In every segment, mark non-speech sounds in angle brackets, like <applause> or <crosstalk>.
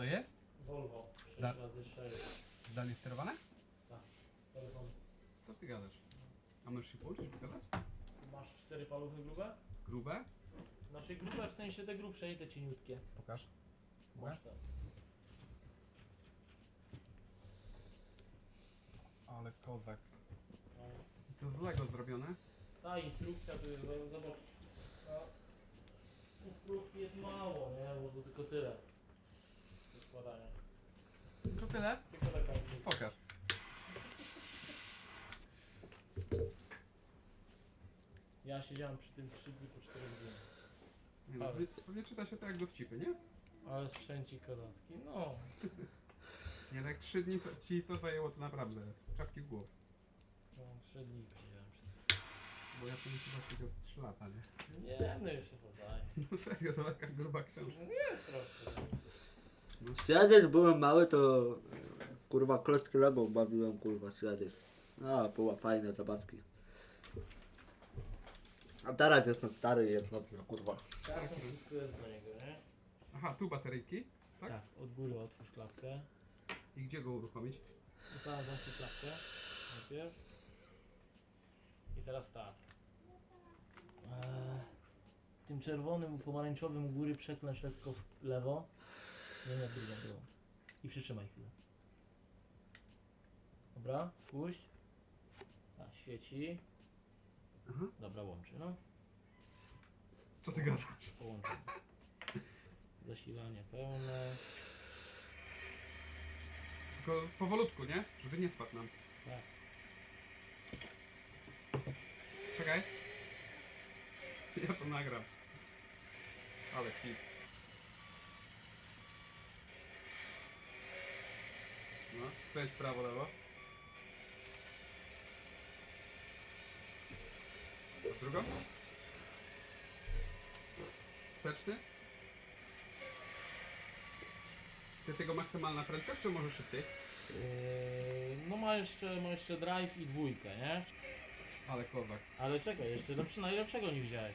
to jest? Volvo 6 Da- razy 6 Zdalnie sterowane? telefon. Co ty gadasz? A możesz się pokazać? Masz 4 paluchy grube? Grube? Znaczy grube w sensie te grubsze i te cieniutkie. Pokaż. Masz te. Ale kozak. No. I to z Lego zrobione? Ta instrukcja to jest, zobacz. No, instrukcji jest mało, nie? Bo to tylko tyle. Składania. To tyle? Tylko taka. Pokaż. Ja siedziałem przy tym 3 dni po 4 godziny. Nie, no, Ale- pewnie- pewnie czyta się to jak dowcipy, nie? Ale sprzęcik kozacki, no. <laughs> Nie, tak trzy dni to, ci to zajęło to naprawdę. Czapki w głowę. no 3 dni siedziałem przy tym. Bo ja to chyba siedział z 3 lata, nie? Nie, no już się zadaje. <laughs> No serio, to taka gruba książka. No jest troszkę. Wtedy jak byłem mały, to kurwa klocki Lego bawiłem kurwa wtedy. No, była fajne zabawki. A teraz jestem stary i jest dobrze, kurwa. Jest do niego, nie? Aha, tu bateryjki. Tak? Tak, od góry otwórz klapkę. I gdzie go uruchomić? I teraz zamknij klapkę. Najpierw. I teraz tak. Eee, tym czerwonym, pomarańczowym u góry przeklęcz lekko w lewo. Nie, drugą, drugą. I przytrzymaj chwilę. Dobra, puść. Tak, świeci. Aha. Dobra, łączy, no. Co ty gadasz? Połączenie. Zasilanie pełne. Tylko powolutku, nie? Żeby nie spadł nam. Tak. Czekaj. Ja to nagram. Ale hit. Kręć prawo, lewo. A drugą? Wsteczny? To jest jego maksymalna prędkość, czy może szybciej? Yy, no ma jeszcze, ma jeszcze drive i dwójkę, nie? Ale kozak. Ale czekaj, jeszcze lepszy, najlepszego nie wziąłeś.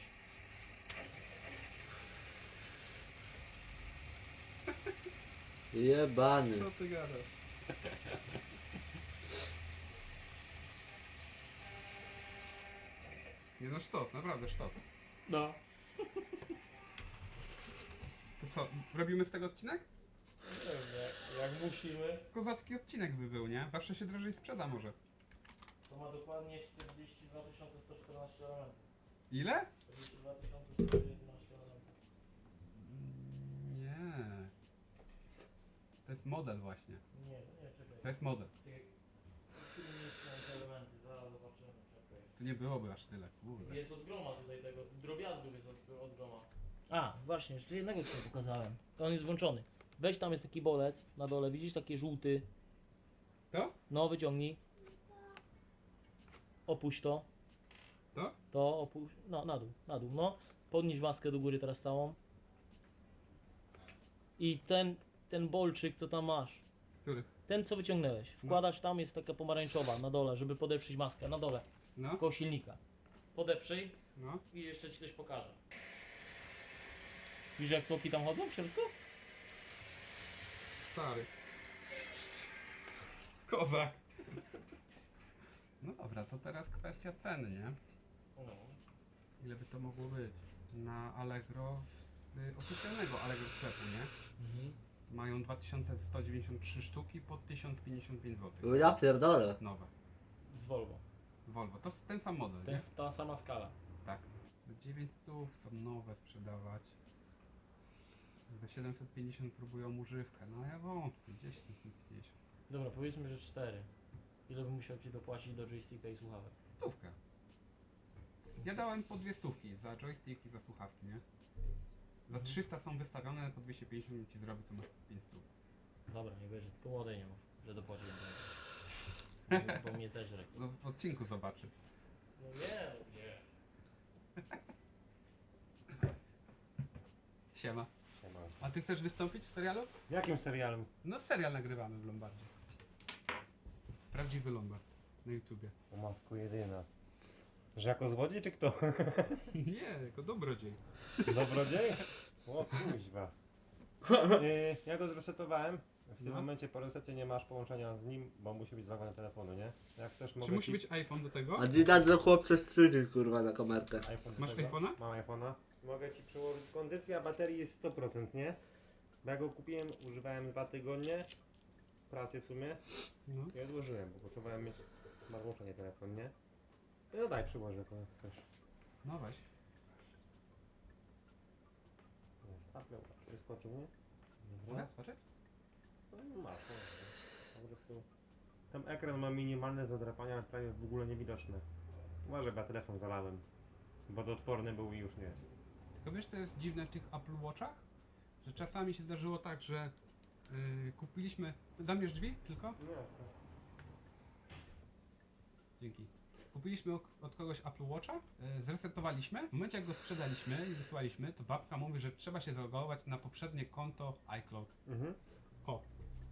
Jebany. Co ty gadasz? <laughs> Nie no sztos, naprawdę sztos. No. To co, robimy z tego odcinek? Pewnie, jak musimy. Kozacki odcinek by był, nie? Zawsze się drożej sprzeda może. To ma dokładnie 42 114 elementów. Ile? 42 111 elementów. Mm, Nie. To jest model właśnie. Nie, to nie, czekaj. To jest model. Elementy? Zaraz zobaczymy, czekaj. Tu nie byłoby aż tyle, kurde. Jest od groma tutaj tego, drobiazgów jest od, od groma. A, właśnie, jeszcze jednego ci nie pokazałem. To on jest włączony. Weź tam jest taki bolec na dole, widzisz taki żółty. To? No, wyciągnij. Opuść to. To? To opuść. No, na dół, na dół. No, podnieś maskę do góry teraz całą. I ten, ten bolczyk, co tam masz. Który? Ten, co wyciągnęłeś. Wkładasz tam, jest taka pomarańczowa na dole, żeby podeprzeć maskę. Na dole, No? koło silnika. Podeprzyj No? i jeszcze ci coś pokażę. Widzisz, jak tłoki tam chodzą w środku? Stary. Kozak. No dobra, to teraz kwestia ceny, nie? No. Ile by to mogło być? Na Allegro z oficjalnego Allegro sklepu, nie? Mhm. Mają 2193 sztuki po 1055 zł. Ja pierdolę. Nowe. Z Volvo. Volvo. To jest ten sam model, To nie? jest ta sama skala. Tak. Za 900 są nowe sprzedawać. Za 750 próbują używkę. No ja wątpię, gdzieś 1050. Dobra, powiedzmy, że 4. Ile bym musiał ci dopłacić do joysticka i słuchawek? Stówkę. Ja dałem po dwie stówki za joystick i za słuchawki, nie? Za 300 są wystawione, po 250 mi ci zrobię, to masz 5 stów. Dobra, nie będzie. Młodej nie mów, że dopłaciłem. Bo, <laughs> bo mnie zeżre. No w odcinku zobaczy. No nie, no gdzie? <laughs> Siema. A ty chcesz wystąpić w serialu? Jakim serialem? No serial nagrywamy w Lombardzie. Prawdziwy Lombard. Na YouTubie. O matko jedyna. Że jako złodziej czy kto? <laughs> Nie, jako dobrodziej. Dobrodziej? <laughs> O kuźwa. Yy, <laughs> ja go zresetowałem. W tym No. momencie po resecie nie masz połączenia z nim, bo musi być zalogowany telefonu, nie? Jak chcesz, mogę Czy musi ci... być iPhone do tego? A dać za chłopcze strydzić kurwa na kamerkę. iPhone do Masz tego? iPhone'a? Mam iPhone'a. Mogę ci przełożyć. Kondycja baterii jest 100%, nie? Bo ja go kupiłem, używałem dwa tygodnie. Pracy w sumie. No. I odłożyłem, bo potrzebowałem mieć na włączenie telefon, nie? No daj, przyłożę to jak chcesz. No weź. Jest Apple Watch. Wyskoczył, nie? Mogę? No i masz, no. Po prostu... Ten ekran ma minimalne zadrapania, ale prawie w ogóle niewidoczne. Może bo ja telefon zalałem. Wodoodporny był i już nie jest. Tylko wiesz co jest dziwne w tych Apple Watchach? Że czasami się zdarzyło tak, że yy, kupiliśmy... Zamierz drzwi tylko? Nie, Dzięki. Kupiliśmy od kogoś Apple Watcha, yy, zresetowaliśmy. W momencie jak go sprzedaliśmy i wysłaliśmy, to babka mówi, że trzeba się zalogować na poprzednie konto iCloud. Mhm. O.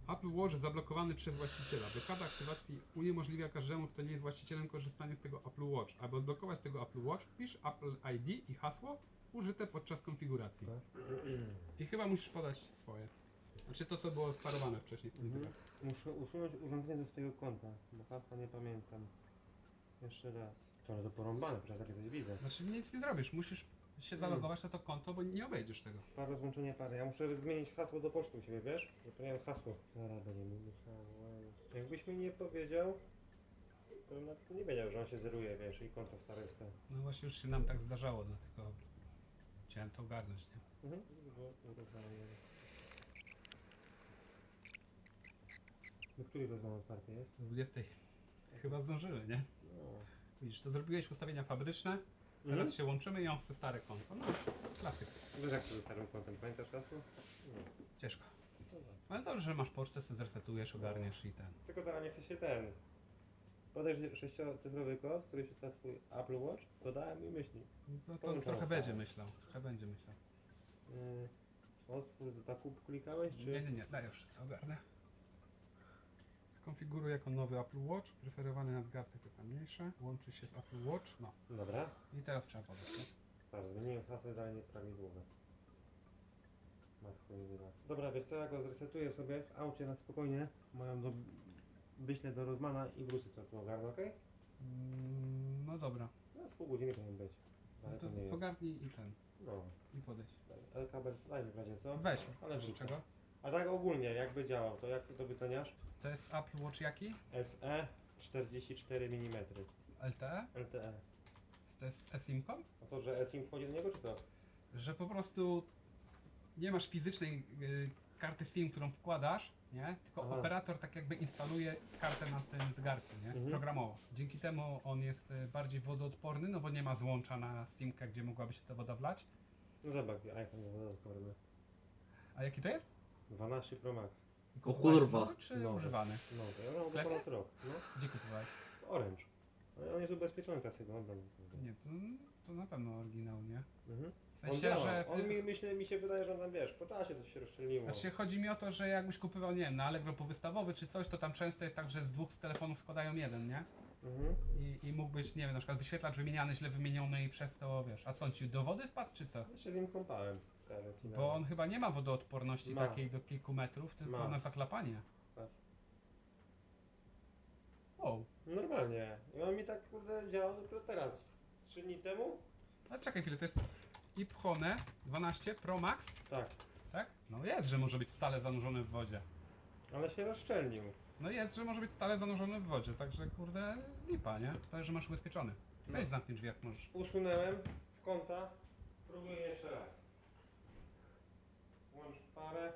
Apple Watch zablokowany przez właściciela. Blokada aktywacji uniemożliwia każdemu, kto nie jest właścicielem, korzystanie z tego Apple Watch. Aby odblokować tego Apple Watch, wpisz Apple ID i hasło użyte podczas konfiguracji. I chyba musisz podać swoje. Znaczy to, co było sparowane wcześniej w tym Mhm. Muszę usunąć urządzenie ze swojego konta, bo hasła nie pamiętam. Jeszcze raz. To ale to porąbane, przecież takie coś widzę. Znaczy nic nie zrobisz, musisz się zalogować na to konto, bo nie obejdziesz tego. Parę złączenie pary. Ja muszę zmienić hasło do poczty u siebie, wiesz? Zapomniałem hasło. Zaraz będzie mi musiałem. Jakbyś mi nie powiedział, to bym nawet nie wiedział, że on się zeruje, wiesz, i konto stare chce. No właśnie już się nam tak zdarzało, dlatego chciałem to ogarnąć, nie? Mhm. Bo uruchamiam. Do której rozmowy otwarte jest? W 20 chyba zdążyły, nie? No. Widzisz, to zrobiłeś ustawienia fabryczne, teraz Mhm. się łączymy i on chce stare konto. No, klasyk. Wiesz jak to ze starym kontem, pamiętasz hasło? Nie. Ciężko. Dobra. Ale dobrze, że masz pocztę, sobie zresetujesz, ogarniesz i ten. Tylko teraz nie chce się ten. Podaj sześciocyfrowy kod, który się twój Apple Watch, dodałem i myśli. No to trochę będzie myślał, trochę będzie myślał. Yy, otwórz z backup klikałeś, czy? Nie, nie, nie, daj już ogarnę. Skonfiguruj jako nowy Apple Watch, preferowany nadgarstek to tam mniejsze, łączy się z Apple Watch, no. Dobra. I teraz trzeba podać, nie? Teraz zmieniłem hasło, dalej nieprawidłowe. Matko jedyna. Dobra, wiesz co, ja go zresetuję sobie w aucie na spokojnie. Moją do... wyślę do Rozmana i wrócę to tu ogarnę, okej? Mm, no dobra, No z pół godziny powinien być. no Ale to to nie jest. pogarnij i ten, No. i podejdź. Ale kabel daj mi w razie co? Weź, Ale wrzucę. czego? A tak ogólnie, jakby działał, to jak ty to wyceniasz? To jest Apple Watch jaki? SE 44 mm LTE? LTE. To jest eSIM-com? A to, że eSIM wchodzi do niego, czy co? Że po prostu nie masz fizycznej y, karty SIM, którą wkładasz, nie? Tylko Aha. operator tak jakby instaluje kartę na tym zegarku, nie? Mhm. Programowo. Dzięki temu on jest y, bardziej wodoodporny, no bo nie ma złącza na SIM-kę, gdzie mogłaby się ta woda wlać. No zobacz, iPhone jest odporny. A jaki to jest? 12 Pro Max. Kupowałeś kurwa. Nowy. używany? No, to ja mam sklepie? do ponad rok. No, Gdzie kupowałeś? Orange. No, on jest ubezpieczony, teraz jego oddam. Nie, to, to na pewno oryginał, nie? Mhm. W On sensie, działa. że... On mi, myślę, mi się wydaje, że on tam, wiesz, po czasie coś się rozszczelniło. Znaczy chodzi mi o to, że jakbyś kupował, nie wiem, na Allegro powystawowy czy coś, to tam często jest tak, że z dwóch telefonów składają jeden, nie? Mhm. I, I mógłbyś, nie wiem, na przykład wyświetlacz wymieniany, źle wymieniony i przez to, wiesz, a co on ci do wody wpadł, czy co? Ja się z nim kąpałem. Ci Bo on chyba nie ma wodoodporności Ma. takiej do kilku metrów, tylko Ma. na zaklapanie. Tak. Wow. Normalnie. I on mi tak, kurde, działał dopiero teraz. Trzy dni temu? A czekaj chwilę, to jest Iphone 12 Pro Max, Tak. tak? No jest, że może być stale zanurzony w wodzie. Ale się rozszczelnił. No jest, że może być stale zanurzony w wodzie, także kurde, lipa, nie? To, że masz ubezpieczony. Weź No. zamknij drzwi jak możesz. Usunąłem z konta. Próbuję jeszcze raz. Parę.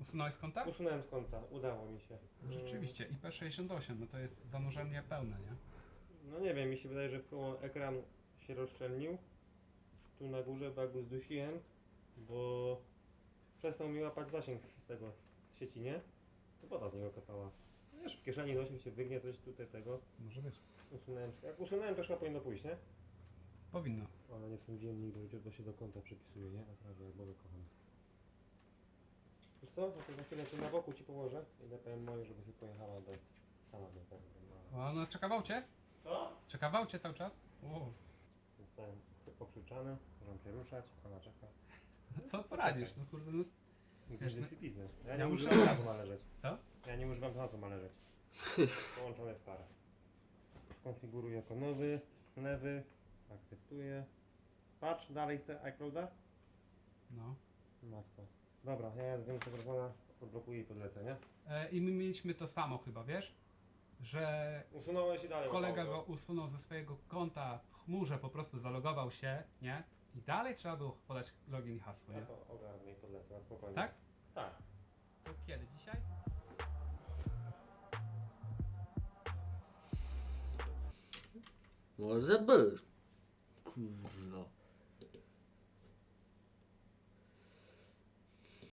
Usunąłeś z konta? Usunąłem z konta. Udało mi się. Rzeczywiście, IP68, no to jest zanurzenie pełne, nie? No nie wiem, mi się wydaje, że ekran się rozszczelnił. Tu na górze, bo ja go zdusiłem, bo przestał mi łapać zasięg z tego, z sieci, nie? To woda z niego kapała. Wiesz, w kieszeni nosił się, wygnie coś tutaj tego. Może być. Usunąłem. Jak usunąłem, to chyba powinno pójść, nie? Powinno. Ale nie sądziłem nigdy, że to się do konta przypisuje, nie? Naprawdę, jak Boga kocham. Co? No to za chwilę tu na boku ci położę. Idę powiem moje, żeby sobie pojechała do... Sama do tego. O, no czekawał cię? Co? Czekawał cię cały czas? O, Zostałem pokrzyczany, możemy się ruszać, ona czeka. co poradzisz? No kurde, no Biznes i biznes. Ja Ja nie muszę- używam na co ma leżeć. Co? Ja nie używam na co ma leżeć. <laughs> Połączone w parę. Skonfiguruję jako nowy, lewy, akceptuję. Patrz, dalej chcę iClouda? No. Matko. Dobra, ja jadę z nią telefona, odblokuję i podlecę, nie? E, I my mieliśmy to samo chyba, wiesz? Że Usunąłeś i dalej. kolega go usunął ze swojego konta w chmurze, po prostu zalogował się, nie? I dalej trzeba było podać login i hasło, Ja nie? to ogarnę i podlecę na spokojnie. Tak? Tak. To kiedy? Dzisiaj? Może być. Kurwa.